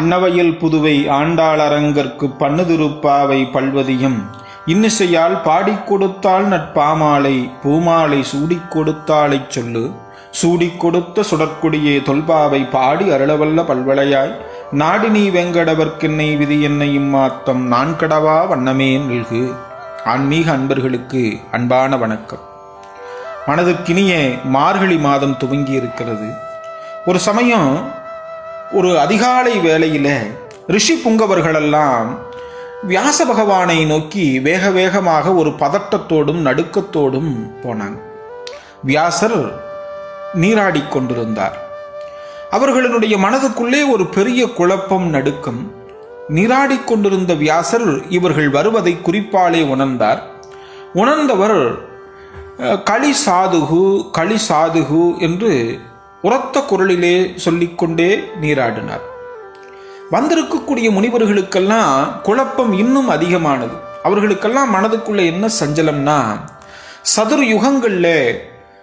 அன்னவையில் புதுவை ஆண்டாளரங்கற்கு பண்ணுதிருப்பாவை பல்வதியும். இன்னிசையால் பாடிக் கொடுத்தாள் நட்பாமாலை பூமாலை சூடிக் கொடுத்தாளைச் சொல்லு. சூடிக் கொடுத்த சுடற்குடியே தொல்பாவை பாடி அருளவல்ல பல்வளையாய். நாடினி வெங்கடவர்க்கென்னை விதி என்னை இம்மாத்தம் நான் கடவா வண்ணமே நில்கு. ஆன்மீக அன்பர்களுக்கு அன்பான வணக்கம். மனதுக்கினிய மார்கழி மாதம் துவங்கி இருக்கிறது ஒரு சமயம் ஒரு அதிகாலை வேளையில் ரிஷி புங்கவர்களெல்லாம் வியாச பகவானை நோக்கி வேக வேகமாக ஒரு பதட்டத்தோடும் நடுக்கத்தோடும் போனாங்க. வியாசர் நீராடி கொண்டிருந்தார். அவர்களுடைய மனதுக்குள்ளே ஒரு பெரிய குழப்பம் நடுக்கம். நீராடி கொண்டிருந்த வியாசர் இவர்கள் வருவதை குறிப்பாலே உணர்ந்தார். உணர்ந்தவர் களி சாதுகு களி சாதுகு என்று உரத்த குரலிலே சொல்லிக்கொண்டே நீராடினார். வந்திருக்கக்கூடிய முனிவர்களுக்கெல்லாம் குழப்பம் இன்னும் அதிகமானது. அவர்களுக்கெல்லாம் மனதுக்குள்ள என்ன சஞ்சலம்னா சதுர் யுகங்கள்ல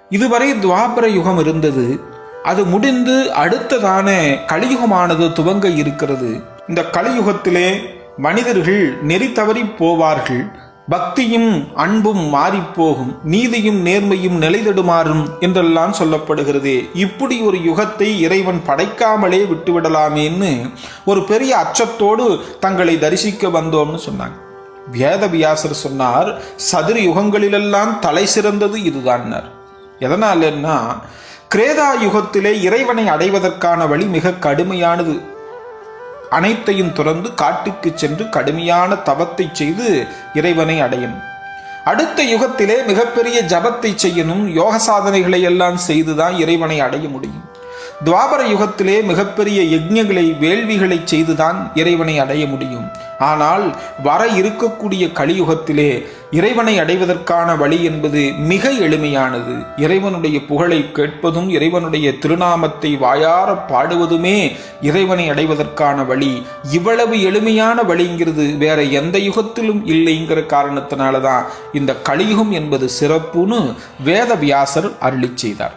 இதுவரை துவாபர யுகம் இருந்தது. அது முடிந்து அடுத்ததான கலியுகமானது துவங்க இருக்கிறது. இந்த கலியுகத்திலே மனிதர்கள் நெறி தவறி போவார்கள். பக்தியும் அன்பும் மாறிப்போகும் நீதியும் நேர்மையும் நிலைதடுமாறும் என்றெல்லாம் சொல்லப்படுகிறது. இப்படி ஒரு யுகத்தை இறைவன் படைக்காமலே விட்டுவிடலாமேன்னு ஒரு பெரிய அச்சத்தோடு தங்களை தரிசிக்க வந்தோம்னு சொன்னாங்க. வேதவியாசர் சொன்னார் சதுர யுகங்களிலெல்லாம் தலை சிறந்தது இதுதான்னார். எதனாலன்னா கிரேதா யுகத்திலே இறைவனை அடைவதற்கான வழி மிக கடுமையானது. அனைத்தையும் துறந்து காட்டுக்கு சென்று கடுமையான தவத்தை செய்து இறைவனை அடையணும் அடுத்த யுகத்திலே மிகப்பெரிய ஜபத்தை செய்யணும் யோக சாதனைகளை எல்லாம் செய்துதான் இறைவனை அடைய முடியும். துவாபர யுகத்திலே மிகப்பெரிய யஜ்யங்களை வேள்விகளை செய்துதான் இறைவனை அடைய முடியும். ஆனால் வர இருக்கக்கூடிய கலியுகத்திலே இறைவனை அடைவதற்கான வழி என்பது மிக எளிமையானது. இறைவனுடைய புகழை கேட்பதும் இறைவனுடைய திருநாமத்தை வாயார பாடுவதுமே இறைவனை அடைவதற்கான வழி. இவ்வளவு எளிமையான வழிங்கிறது வேற எந்த யுகத்திலும் இல்லைங்கிற காரணத்தினால தான் இந்த கலியுகம் என்பது சிறப்புன்னு வேத வியாசர் அருளிச் செய்தார்.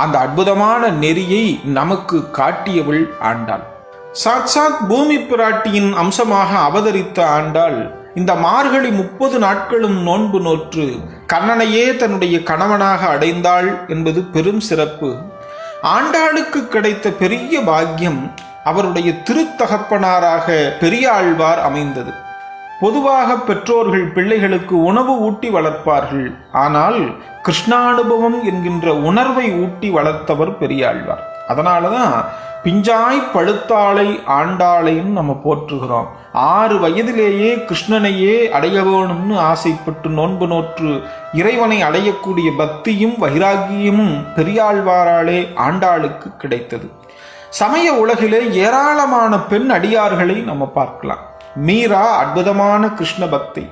அந்த அற்புதமான நெறியை நமக்கு காட்டியவள் ஆண்டாள். சாட்சாத் பூமி பிராட்டியின் அம்சமாக அவதரித்த ஆண்டாள் இந்த மார்கழி முப்பது நாட்களும் நோன்பு நோற்று கண்ணனையே தன்னுடைய கணவனாக அடைந்தாள் என்பது பெரும் சிறப்பு. ஆண்டாளுக்கு கிடைத்த பெரிய பாக்கியம் அவருடைய திருத்தகப்பனாராக பெரியாழ்வார் அமைந்தது. பொதுவாக பெற்றோர்கள் பிள்ளைகளுக்கு உணவு ஊட்டி வளர்ப்பார்கள். ஆனால் கிருஷ்ணானுபவம் என்கின்ற உணர்வை ஊட்டி வளர்த்தவர் பெரியாழ்வார். அதனால தான் பிஞ்சாய் பழுத்தாளை ஆண்டாளையும் நம்ம போற்றுகிறோம். ஆறு வயதிலேயே கிருஷ்ணனையே அடைய வேணும்னு ஆசைப்பட்டு நோன்பு நோற்று இறைவனை அடையக்கூடிய பக்தியும் வைராகியமும் பெரியாழ்வாராலே ஆண்டாளுக்கு கிடைத்தது. சமய உலகிலே ஏராளமான பெண் அடியார்களை நம்ம பார்க்கலாம். மீரா அற்புதமான கிருஷ்ண பக்தி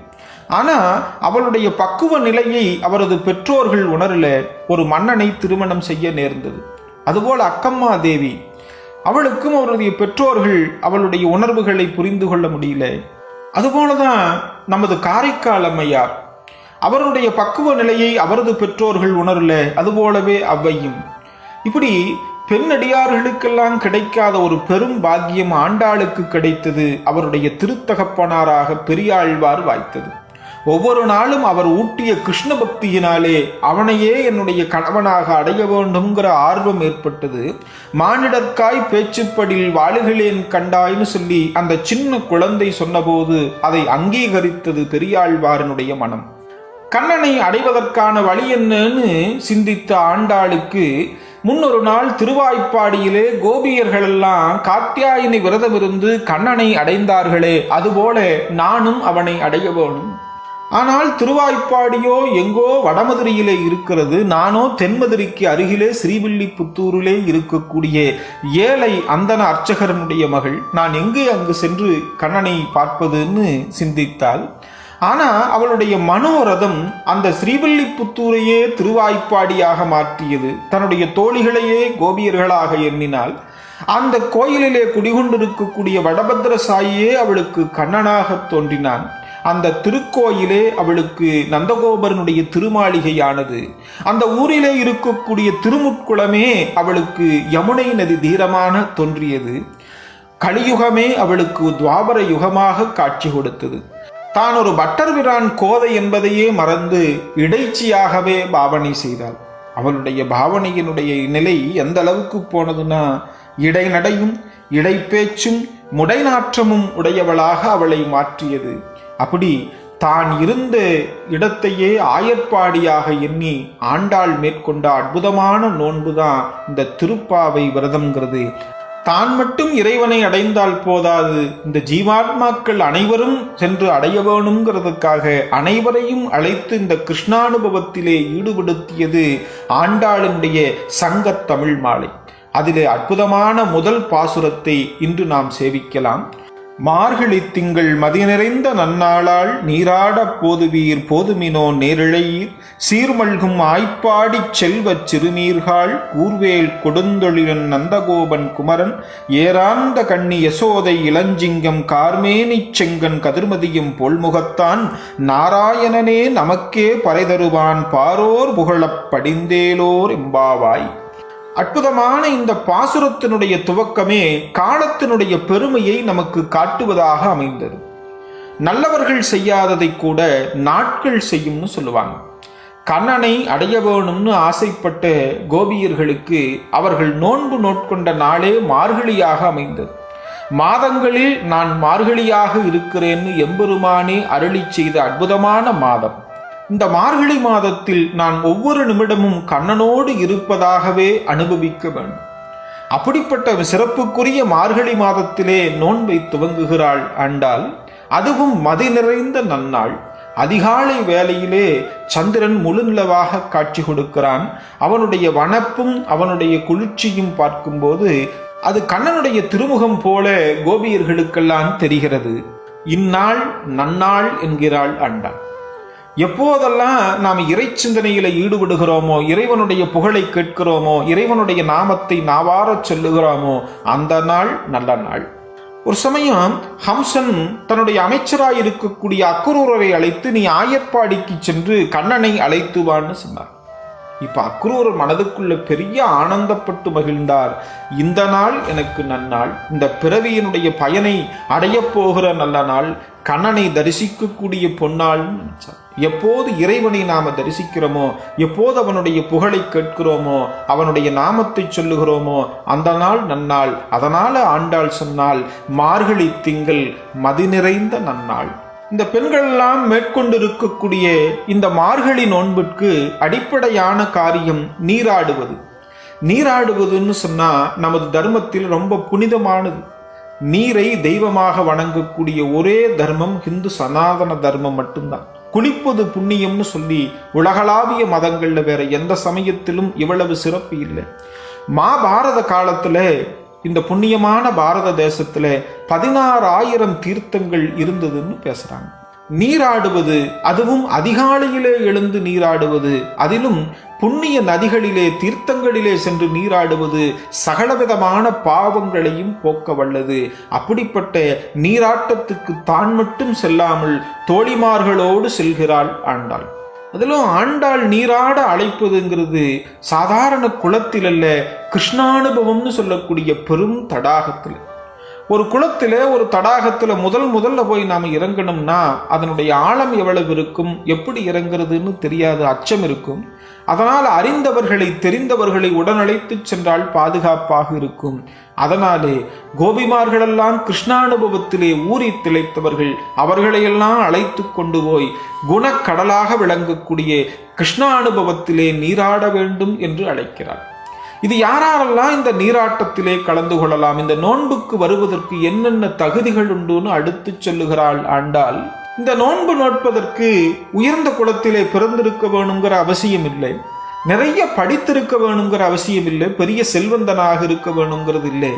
ஆனால் அவளுடைய பக்குவ நிலையை அவரது பெற்றோர்கள் உணரல ஒரு மன்னனை திருமணம் செய்ய நேர்ந்தது. அதுபோல் அக்கம்மா தேவி அவளுக்கும் அவருடைய பெற்றோர்கள் அவளுடைய உணர்வுகளை புரிந்து கொள்ள முடியல. அதுபோலதான் நமது காரைக்கால் அம்மையார் அவருடைய பக்குவ நிலையை அவரது பெற்றோர்கள் உணரல அதுபோலவே அவ்வையும். இப்படி பெண்ணடியார்களுக்கெல்லாம் கிடைக்காத ஒரு பெரும் பாக்கியம் ஆண்டாளுக்கு கிடைத்தது அவருடைய திருத்தகப்பனாராக பெரியாழ்வார் வாய்த்தது. ஒவ்வொரு நாளும் அவர் ஊட்டிய கிருஷ்ண பக்தியினாலே அவனையே என்னுடைய கணவனாக அடைய வேண்டும்ங்கிற ஆர்வம் ஏற்பட்டது. மானிடர்க்காய் பேச்சுப்படில் வாழுகளேன் கண்டாய்னு சொல்லி அந்த சின்ன குழந்தை சொன்னபோது அதை அங்கீகரித்தது பெரியாழ்வாரனுடைய மனம். கண்ணனை அடைவதற்கான வழி என்னன்னு சிந்தித்த ஆண்டாளுக்கு முன்னொரு நாள் திருவாய்ப்பாடியிலே கோபியர்களெல்லாம் காத்தியாயினி விரதமிருந்து கண்ணனை அடைந்தார்களே அதுபோல நானும் அவனை அடைய வேணும். ஆனால் திருவாய்ப்பாடியோ எங்கோ வடமதுரையிலே இருக்கிறது நானோ தென்மதுரைக்கு அருகிலே ஸ்ரீவில்லிபுத்தூரிலே இருக்கக்கூடிய ஏழை அந்தன அர்ச்சகரனுடைய மகள் நான் எங்கே அங்கு சென்று கண்ணனை பார்ப்பதுன்னு சிந்தித்தாள். ஆனால் அவளுடைய மனோரதம் அந்த ஸ்ரீவில்லிபுத்தூரையே திருவாய்ப்பாடியாக மாற்றியது. தன்னுடைய தோழிகளையே கோபியர்களாக எண்ணினாள். அந்த கோயிலிலே குடிகொண்டிருக்கக்கூடிய வடபத்திர சாயியே அவளுக்கு கண்ணனாக தோன்றினான். அந்த திருக்கோயிலே அவளுக்கு நந்தகோபரனுடைய திருமாளிகையானது. அந்த ஊரிலே இருக்கக்கூடிய திருமுட்குளமே அவளுக்கு யமுனை நதி தீரமான தோன்றியது. கலியுகமே அவளுக்கு துவாபர யுகமாக காட்சி கொடுத்தது. தான் ஒரு பட்டர்விரான் கோதை என்பதையே மறந்து இடைச்சியாகவே பாவனை செய்தாள். அவளுடைய பாவனையினுடைய நிலை எந்த அளவுக்கு போனதுன்னா இடைநடையும் இடைப்பேச்சும் முடைநாற்றமும் உடையவளாக அவளை மாற்றியது. அப்படி தான் இருந்த இடத்தையே ஆயர்ப்பாடியாக எண்ணி ஆண்டாள் மேற்கொண்ட அற்புதமான நோன்புதான் இந்த திருப்பாவை விரதம்ங்கிறது. தான் மட்டும் இறைவனை அடைந்தால் போதாது இந்த ஜீவாத்மாக்கள் அனைவரும் சென்று அடைய வேணுங்கிறதுக்காக அனைவரையும் அழைத்து இந்த கிருஷ்ணானுபவத்திலே ஈடுபடுத்தியது ஆண்டாளுடைய சங்க தமிழ் மாலை. அதிலே அற்புதமான முதல் பாசுரத்தை இன்று நாம் சேவிக்கலாம். மார்கழி திங்கள் மதி நிறைந்த நன்னாளால் நீராடப் போதுவீர் போதுமினோ நேரிழையீர். சீர்மல்கும் ஆய்ப்பாடிச் செல்வச் சிறுமீர்கள் கூர்வேல் கொடுந்தொழிலன் நந்தகோபன் குமரன். ஏராந்த கண்ணி யசோதை இளஞ்சிங்கம் கார்மேனிச் செங்கன் கதிர்மதியும் பொல்முகத்தான். நாராயணனே நமக்கே பறைதருவான் பாரோர் புகழப் படிந்தேலோர் எம்பாவாய் அற்புதமான இந்த பாசுரத்தினுடைய துவக்கமே காலத்தினுடைய பெருமையை நமக்கு காட்டுவதாக அமைந்தது. நல்லவர்கள் செய்யாததை கூட நாட்கள் செய்யும்னு சொல்லுவாங்க. கண்ணனை அடைய வேணும்னு ஆசைப்பட்ட கோபியர்களுக்கு அவர்கள் நோன்பு நோட்கொண்ட நாளே மார்கழியாக அமைந்தது. மாதங்களில் நான் மார்கழியாக இருக்கிறேன்னு எம்பெருமானே அருளி செய்த அற்புதமான மாதம். இந்த மார்கழி மாதத்தில் நான் ஒவ்வொரு நிமிடமும் கண்ணனோடு இருப்பதாகவே அனுபவிக்க வேண்டும். அப்படிப்பட்ட சிறப்புக்குரிய மார்கழி மாதத்திலே நோன்பை துவங்குகிறாள் ஆண்டாள் அதுவும் மதி நிறைந்த நன்னாள். அதிகாலை வேளையிலே சந்திரன் முழுநிலவாக காட்சி கொடுக்கிறான். அவனுடைய வனப்பும் அவனுடைய குளிர்ச்சியும் பார்க்கும்போது அது கண்ணனுடைய திருமுகம் போல கோபியர்களுக்கெல்லாம் தெரிகிறது. இந்நாள் நன்னாள் என்கிறாள் ஆண்டாள் எப்போதெல்லாம் நாம் இறை சிந்தனையில் ஈடுபடுகிறோமோ இறைவனுடைய புகழை கேட்கிறோமோ இறைவனுடைய நாமத்தை நாவாரச் சொல்லுகிறோமோ அந்த நாள் நல்ல நாள். ஒரு சமயம் ஹம்சன் தன்னுடைய அமைச்சராக இருக்கக்கூடிய அக்குரூரரை அழைத்து நீ ஆயர்பாடிக்கு சென்று கண்ணனை அழைத்து வான்னு சொன்னார். இப்ப அக்ரூர் மனதுக்குள்ள பெரிய ஆனந்தப்பட்டு மகிழ்ந்தார். இந்த நாள் எனக்கு நன்னாள். இந்த பிறவியினுடைய பயனை அடையப் போகிற நல்ல நாள். கண்ணனை தரிசிக்கக்கூடிய பொன்னால் எப்போது இறைவனை நாம தரிசிக்கிறோமோ எப்போது அவனுடைய புகழை கேட்கிறோமோ அவனுடைய நாமத்தை சொல்லுகிறோமோ அந்த நாள் நன்னாள். அதனால் ஆண்டாள் சொன்னால் மார்கழி திங்கள் மதி நிறைந்த நன்னாள். இந்த பெண்களெல்லாம் மேற்கொண்டு மேற்கொண்டிருக்கக்கூடிய இந்த மார்கழி நோன்பிற்கு அடிப்படையான காரியம் நீராடுவது. நீராடுவதுன்னு சொன்னால் நமது தர்மத்தில் ரொம்ப புனிதமானது. நீரை தெய்வமாக வணங்கக்கூடிய ஒரே தர்மம் ஹிந்து சனாதன தர்மம் மட்டும்தான். குளிப்பது புண்ணியம்னு சொல்லி உலகளாவிய மதங்கள்ல வேற எந்த சமயத்திலும் இவ்வளவு சிறப்பு இல்லை. மாபாரத காலத்துல இந்த புண்ணியமான பாரத தேசத்துல பதினாறு ஆயிரம் தீர்த்தங்கள் இருந்ததுன்னு பேசுறாங்க. நீராடுவது அதுவும் அதிகாலையிலே எழுந்து நீராடுவது அதிலும் புண்ணிய நதிகளிலே தீர்த்தங்களிலே சென்று நீராடுவது சகலவிதமான பாவங்களையும் போக்க வல்லது அப்படிப்பட்ட நீராட்டத்துக்கு தான் மட்டும் செல்லாமல் தோழிமார்களோடு செல்கிறாள் ஆண்டாள். அதிலும் ஆண்டாள் நீராட அழைப்பதுங்கிறது சாதாரண குளத்தில் அல்ல கிருஷ்ணானுபவம்னு சொல்லக்கூடிய பெரும் தடாகத்தில். ஒரு குளத்தில் ஒரு தடாகத்துல முதல் முதல்ல போய் நாம இறங்கணும்னா அதனுடைய ஆழம் எவ்வளவு இருக்கும் எப்படி இறங்குறதுன்னு தெரியாது அச்சம் இருக்கும். அதனால் அறிந்தவர்களை தெரிந்தவர்களை உடனழைத்துச் சென்றால் பாதுகாப்பாக இருக்கும். அதனாலே கோபிமார்களெல்லாம் கிருஷ்ணானுபவத்திலே ஊறி திளைத்தவர்கள் அவர்களையெல்லாம் அழைத்து கொண்டு போய் குணக்கடலாக விளங்கக்கூடிய கிருஷ்ணானுபவத்திலே நீராட வேண்டும் என்று அழைக்கிறார். இது யாரெல்லாம் இந்த நீராட்டத்திலே கலந்து கொள்ளலாம்? இந்த நோன்புக்கு வருவதற்கு என்னென்ன தகுதிகள் உண்டுன்னு அடுத்து சொல்லுகிறாள் ஆண்டாள். இந்த நோன்பு நோட்பதற்கு உயர்ந்த குலத்திலே பிறந்திருக்க வேணுங்கிற அவசியம் இல்லை. நிறைய படித்திருக்க வேணுங்கிற அவசியம் இல்லை. பெரிய செல்வந்தனாக இருக்க வேணுங்கிறது இல்லை.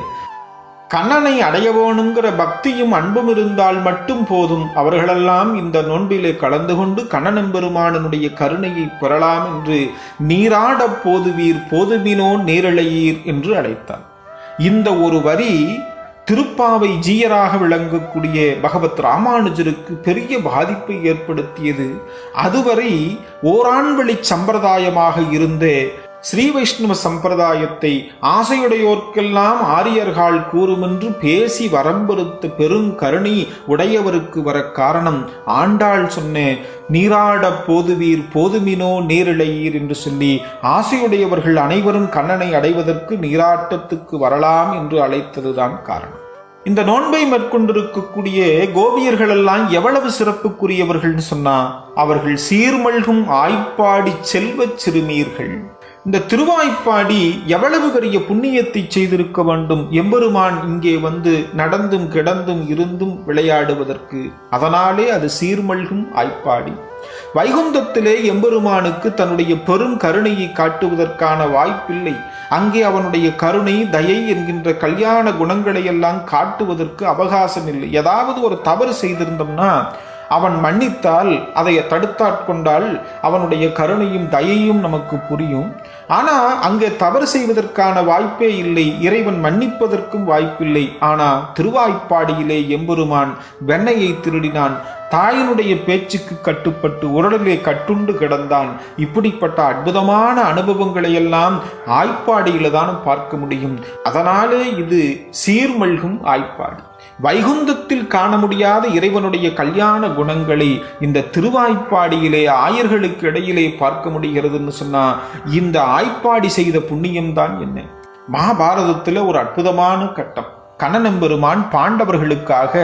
கண்ணனை அடையவோனுங்கிற பக்தியும் அன்பும் இருந்தால் மட்டும் போதும். அவர்களெல்லாம் இந்த நோன்பிலே கலந்து கொண்டு கண்ணன் பெருமானனுடைய கருணையை பெறலாம் என்று நீராடப் போதுவீர் போதுமினோ நீரிழையீர் என்று அழைத்தார். இந்த ஒரு வரி திருப்பாவை ஜீயராக விளங்கக்கூடிய பகவத் ராமானுஜருக்கு பெரிய பாதிப்பை ஏற்படுத்தியது. அதுவரை ஓராண்வழி சம்பிரதாயமாக இருந்த ஸ்ரீ வைஷ்ணவ சம்பிரதாயத்தை ஆசையுடையோர்க்கெல்லாம் ஆரியர்கள் கூறுமென்று பேசி வரம்பெருத்த பெருங்கருணை உடையவருக்கு வர காரணம் ஆண்டாள் சொன்ன நீராட போதுவீர் போதுமினோ நீரிழையீர் என்று சொல்லி ஆசையுடையவர்கள் அனைவரும் கண்ணனை அடைவதற்கு நீராட்டத்துக்கு வரலாம் என்று அழைத்ததுதான் காரணம். இந்த நோன்பை மேற்கொண்டிருக்கக்கூடிய கோபியர்கள் எல்லாம் எவ்வளவு சிறப்புக்குரியவர்கள்னு சொன்னா அவர்கள் சீர்மல்கும் ஆய்ப்பாடி செல்வச் சிறுமீர்கள். இந்த திருவாய்ப்பாடி எவ்வளவு பெரிய புண்ணியத்தை செய்திருக்க வேண்டும் எம்பெருமான் இங்கே வந்து நடந்தும் கிடந்தும் இருந்தும் விளையாடுவதற்கு. அதனாலே அது சீர்மல்கும் ஆய்ப்பாடி. வைகுந்தத்திலே எம்பெருமானுக்கு தன்னுடைய பெரும் கருணையை காட்டுவதற்கான வாய்ப்பில்லை. அங்கே அவனுடைய கருணை தயை என்கின்ற கல்யாண குணங்களை எல்லாம் காட்டுவதற்கு அவகாசம் இல்லை. ஏதாவது ஒரு தவறு செய்திருந்தோம்னா அவன் மன்னித்தால் அதை தடுத்தாட்கொண்டால் அவனுடைய கருணையும் தயையும் நமக்கு புரியும். ஆனால் அங்கே தவறு செய்வதற்கான வாய்ப்பே இல்லை. இறைவன் மன்னிப்பதற்கும் வாய்ப்பில்லை. ஆனால் திருவாய்ப்பாடியிலே எம்பெருமான் வெண்ணையை திருடினான். தாயினுடைய பேச்சுக்கு கட்டுப்பட்டு உரலிலே கட்டுண்டு கிடந்தான். இப்படிப்பட்ட அற்புதமான அனுபவங்களை எல்லாம் ஆய்ப்பாடியில தான் பார்க்க முடியும். அதனாலே இது சீர்மல்கும் ஆய்ப்பாடி. வைகுந்தத்தில் காண முடியாத இறைவனுடைய கல்யாண குணங்களை இந்த திருவாய்ப்பாடியிலே ஆயர்களுக்கு இடையிலே பார்க்க முடிகிறதுன்னு சொன்னா இந்த ஆய்ப்பாடி செய்த புண்ணியம்தான் என்ன? மகாபாரதத்தில் ஒரு அற்புதமான கட்டம். கண்ணனம்பெருமான் பாண்டவர்களுக்காக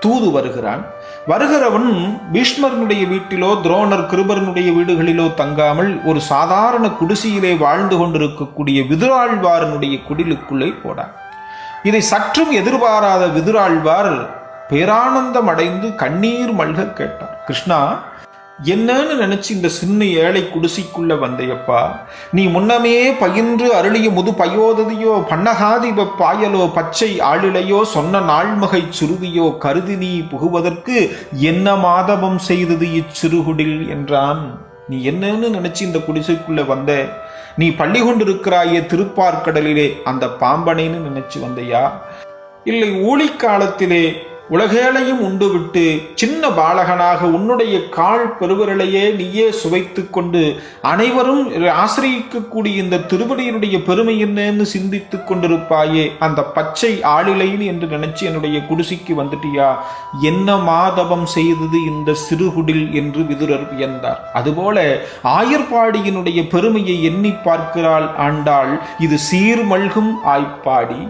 தூது வருகிறான். வருகிறவன் பீஷ்மரனுடைய வீட்டிலோ துரோணர் கிருபரனுடைய வீடுகளிலோ தங்காமல் ஒரு சாதாரண குடிசையிலே வாழ்ந்து கொண்டிருக்கக்கூடிய விதுராழ்வாரனுடைய குடிலுக்குள்ளே போனான். இதை சற்றும் எதிர்பாராத விதுராழ்வார் பேரானந்தம் அடைந்து கண்ணீர் மல்க கேட்டார். கிருஷ்ணா என்னன்னு நினைச்சு இந்த சின்ன ஏழை குடிசைக்குள்ள வந்தையப்பா நீ முன்னமே பயின்று அருளிய முது பயோததையோ பன்னகாதிப பாயலோ பச்சை ஆளிலையோ சொன்ன நாள்மகை சுருதியோ கருதி நீ புகுவதற்கு என்ன மாதவம் செய்தது இச்சிறுகுடில் என்றான். நீ என்னன்னு நினைச்சு இந்த குடிசைக்குள்ள வந்த நீ பள்ளி கொண்டிருக்கிறாயே திருப்பார்கடலிலே அந்த பாம்பனைன்னு நினைச்சு வந்தையா? இல்லை ஊழிக்காலத்திலே உலகேளையும் உண்டுவிட்டு சின்ன பாலகனாக உன்னுடைய கால் பெருவிரலையே நீயே சுவைத்து கொண்டு அனைவரும் ஆசிரியக்கக்கூடிய இந்த திருவடியினுடைய பெருமை என்னன்னு சிந்தித்து கொண்டிருப்பாயே. அந்த பச்சை ஆளிலைன்னு என்று நினைச்சு என்னுடைய குடிசைக்கு வந்துட்டியா? என்ன மாதவம் செய்தது இந்த சிறுகுடில் என்று விதுரர் வியந்தார். அதுபோல ஆயர்பாடியினுடைய பெருமையை எண்ணி பார்க்கிறாள் ஆண்டாள் இது சீர்மல்கும் ஆய்ப்பாடி.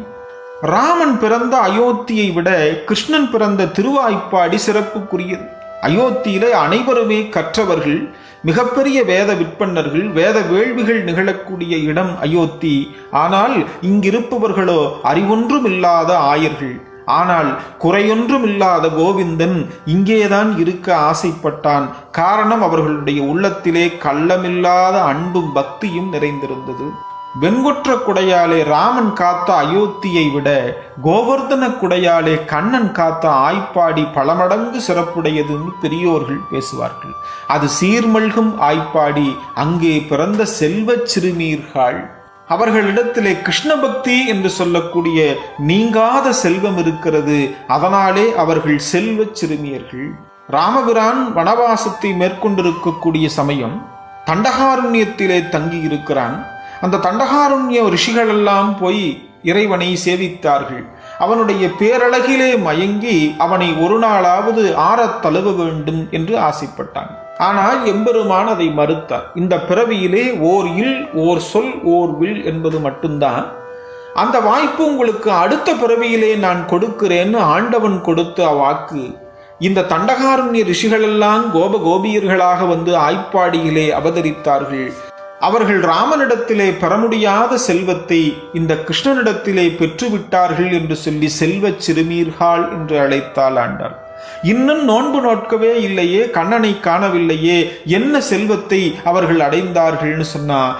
ராமன் பிறந்த அயோத்தியை விட கிருஷ்ணன் பிறந்த திருவாய்ப்பாடி சிறப்புக்குரியது. அயோத்தியிலே அனைவருமே கற்றவர்கள் மிகப்பெரிய வேத விற்பன்னர்கள் வேத வேள்விகள் நிகழக்கூடிய இடம் அயோத்தி. ஆனால் இங்கிருப்பவர்களோ அறிவொன்றும் இல்லாத ஆயர்கள். ஆனால் குறையொன்றும் இல்லாத கோவிந்தன் இங்கேதான் இருக்க ஆசைப்பட்டான். காரணம் அவர்களுடைய உள்ளத்திலே கள்ளமில்லாத அன்பும் பக்தியும் நிறைந்திருந்தது. வெங்குற்ற குடையாலே ராமன் காத்த அயோத்தியை விட கோவர்தன குடையாலே கண்ணன் காத்த ஆய்ப்பாடி பல மடங்கு சிறப்புடையதுன்னு பெரியோர்கள் பேசுவார்கள். அது சீர்மல்கும் ஆய்ப்பாடி அங்கே பிறந்த செல்வச் சிறுமீர்கள் அவர்களிடத்திலே கிருஷ்ண பக்தி என்று சொல்லக்கூடிய நீங்காத செல்வம் இருக்கிறது. அதனாலே அவர்கள் செல்வச் சிறுமியர்கள் ராமபிரான் வனவாசத்தை மேற்கொண்டிருக்கக்கூடிய சமயம் தண்டகாரண்யத்திலே தங்கி இருக்கிறான் அந்த தண்டகாரண்ய ரிஷிகள் எல்லாம் போய் இறைவனை சேவித்தார்கள். அவனுடைய பேரழகிலே மயங்கி அவனை ஒரு நாளாவது ஆறத் தழுவ வேண்டும் என்று ஆசைப்பட்டான். ஆனால் எம்பெருமான் அதை மறுத்தார். இந்த பிறவியிலே ஓர் இல் ஓர் சொல் ஓர் வில் என்பது மட்டும்தான். அந்த வாய்ப்பு உங்களுக்கு அடுத்த பிறவியிலே நான் கொடுக்கிறேன்னு ஆண்டவன் கொடுத்த வாக்கு இந்த தண்டகாரண்ய ரிஷிகளெல்லாம் கோப கோபியர்களாக வந்து ஆய்ப்பாடியிலே அவதரித்தார்கள். அவர்கள் ராமனிடத்திலே பெற முடியாத செல்வத்தை இந்த கிருஷ்ணனிடத்திலே பெற்றுவிட்டார்கள் என்று சொல்லி செல்வ சிறுமீர்கள் என்று அழைத்தாள் ஆண்டாள். இன்னும் நோன்பு நோட்கவே இல்லையே கண்ணனை காணவில்லையே என்ன செல்வத்தை அவர்கள் அடைந்தார்கள்னு சொன்னா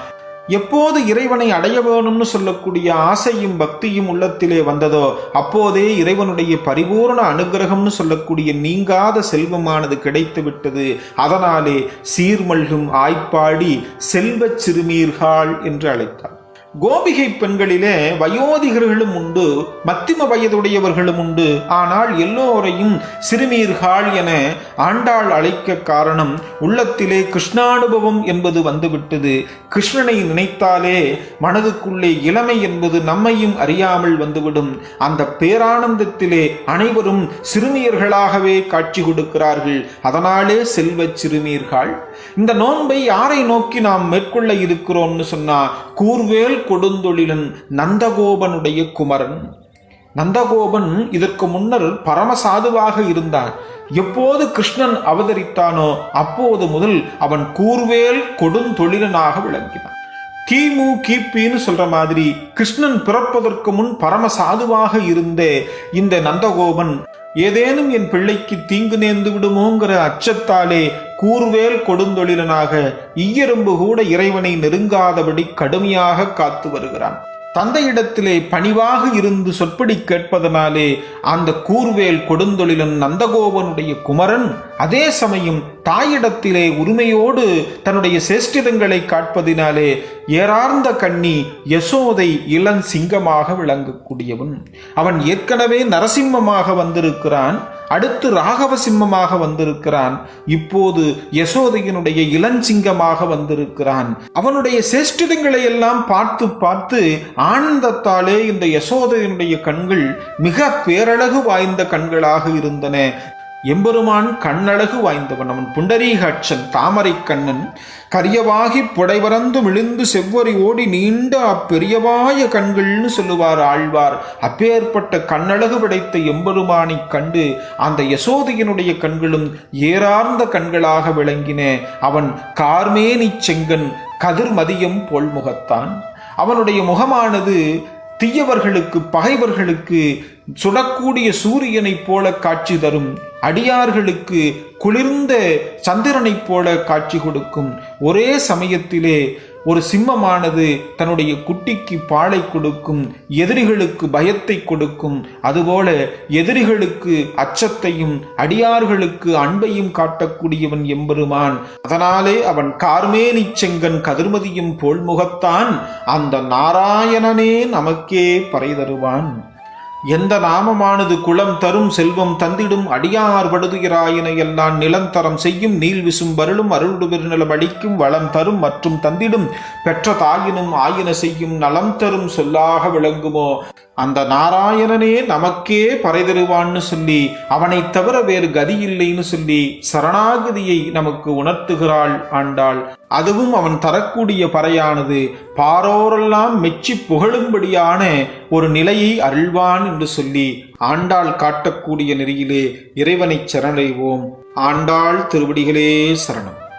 எப்போது இறைவனை அடைய வேணும்னு சொல்லக்கூடிய ஆசையும் பக்தியும் உள்ளத்திலே வந்ததோ அப்போதே இறைவனுடைய பரிபூர்ண அனுகிரகம்னு சொல்லக்கூடிய நீங்காத செல்வமானது கிடைத்துவிட்டது. அதனாலே சீர்மல்கும் ஆய்ப்பாடி செல்வச் சிறுமீர்கள் என்று அழைத்தார். கோபிகை பெண்களிலே வயோதிகர்களும் உண்டு மத்திம வயதுடையவர்களும் உண்டு. ஆனால் எல்லோரையும் சிறுமீர்கள் என ஆண்டாள் அழைக்க காரணம் உள்ளத்திலே கிருஷ்ணானுபவம் என்பது வந்துவிட்டது. கிருஷ்ணனை நினைத்தாலே மனதுக்குள்ளே இளமை என்பது நம்மையும் அறியாமல் வந்துவிடும். அந்த பேரானந்தத்திலே அனைவரும் சிறுமியர்களாகவே காட்சி கொடுக்கிறார்கள். அதனாலே செல்வச் சிறுமீர்கள் இந்த நோன்பை யாரை நோக்கி நாம் மேற்கொள்ள இருக்கிறோம்னு சொன்னா கூர்வேல் கொடுந்தொழிலன் நந்தகோபனுடைய குமரன். நந்தகோபன் இதற்கு முன்னர் பரமசாதுவாக இருந்தான். எப்போது கிருஷ்ணன் அவதரித்தானோ அப்போது முதல் அவன் கூர்வேல் கொடுந்தொழிலனாக விளங்கினான். கிமு கிபின்னு சொல்ற மாதிரி கிருஷ்ணன் பிறப்பதற்கு முன் பரம சாதுவாக இருந்த இந்த நந்தகோபன் ஏதேனும் என் பிள்ளைக்கு தீங்கு நேர்ந்து விடுமோங்கிற அச்சத்தாலே கூர்வேல் கொடுந்தொழிலனாக ஈயரும்பு கூட இறைவனை நெருங்காதபடி கடுமையாக காத்து வருகிறான். தந்தையிடத்திலே பணிவாக இருந்து சொற்படி கேட்பதனாலே அந்த கூர்வேல் கொடுந்தொழிலன் நந்தகோபனுடைய குமரன் அதே சமயம் தாயிடத்திலே உரிமையோடு தன்னுடைய சேஷ்டிதங்களை காட்பதினாலே ஏறார்ந்த கண்ணி யசோதை இளன் சிங்கமாக விளங்கக்கூடியவன். அவன் ஏற்கனவே நரசிம்மமாக வந்திருக்கிறான் அடுத்து ராகவ சிம்மமாக வந்திருக்கிறான் இப்போது யசோதையினுடைய இளஞ்சிங்கமாக வந்திருக்கிறான். அவனுடைய சேஷ்டிதங்களை எல்லாம் பார்த்து பார்த்து ஆனந்தத்தாலே இந்த யசோதையினுடைய கண்கள் மிக பேரழகு வாய்ந்த கண்களாக இருந்தன. எம்பெருமான் கண்ணழகு வாய்ந்தவன். அவன் புண்டரீகாட்சன் தாமரை கண்ணன் கரியவாகி புடைவரந்து விழுந்து செவ்வரி ஓடி நீண்ட அப்பெரியவாய கண்கள்னு சொல்லுவார் ஆழ்வார். அப்பேற்பட்ட கண்ணழகு படைத்த எம்பெருமானை கண்டு அந்த யசோதையினுடைய கண்களும் ஏறார்ந்த கண்களாக விளங்கின. அவன் கார்மேனி செங்கன் கதிர்மதியம் போல் முகத்தான். அவனுடைய முகமானது தீயவர்களுக்கு பகைவர்களுக்கு சுடக்கூடிய சூரியனைப் போல காட்சி தரும். அடியார்களுக்கு குளிர்ந்த சந்திரனைப் போல காட்சி கொடுக்கும். ஒரே சமயத்திலே ஒரு சிம்மமானது தன்னுடைய குட்டிக்கு பாலை கொடுக்கும் எதிரிகளுக்கு பயத்தை கொடுக்கும். அதுபோல எதிரிகளுக்கு அச்சத்தையும் அடியார்களுக்கு அன்பையும் காட்டக்கூடியவன் எம்பெருமான். அதனாலே அவன் கார்மேனி செங்கன் கதிர்மதியும் போல்முகத்தான் அந்த நாராயணனே நமக்கே பறை தருவான். எந்த நாமமானது குளம் தரும் செல்வம் தந்திடும் அடியார் படுதுகிறாயின எல்லாம் நிலந்தரம் செய்யும் நீல் விசும் வருளும் அருள்டு பெருநிலம் அடிக்கும் வளம் தரும் மற்றும் தந்திடும் பெற்ற தாயினும் ஆயின செய்யும் நலம் தரும் சொல்லாக விளங்குமோ? அந்த நாராயணனே நமக்கே பறை தருவான்னு சொல்லி அவனைத் தவிர வேறு கதி இல்லைன்னு சொல்லி சரணாகதியை நமக்கு உணர்த்துகிறாள் ஆண்டாள். அதுவும் அவன் தரக்கூடிய பறையானது. பாரோரெல்லாம் மெச்சி புகழும்படியான ஒரு நிலையை அருள்வான் என்று சொல்லி ஆண்டாள் காட்டக்கூடிய நெறியிலே இறைவனைச் சரணடைவோம். ஆண்டாள் திருவடிகளே சரணம்.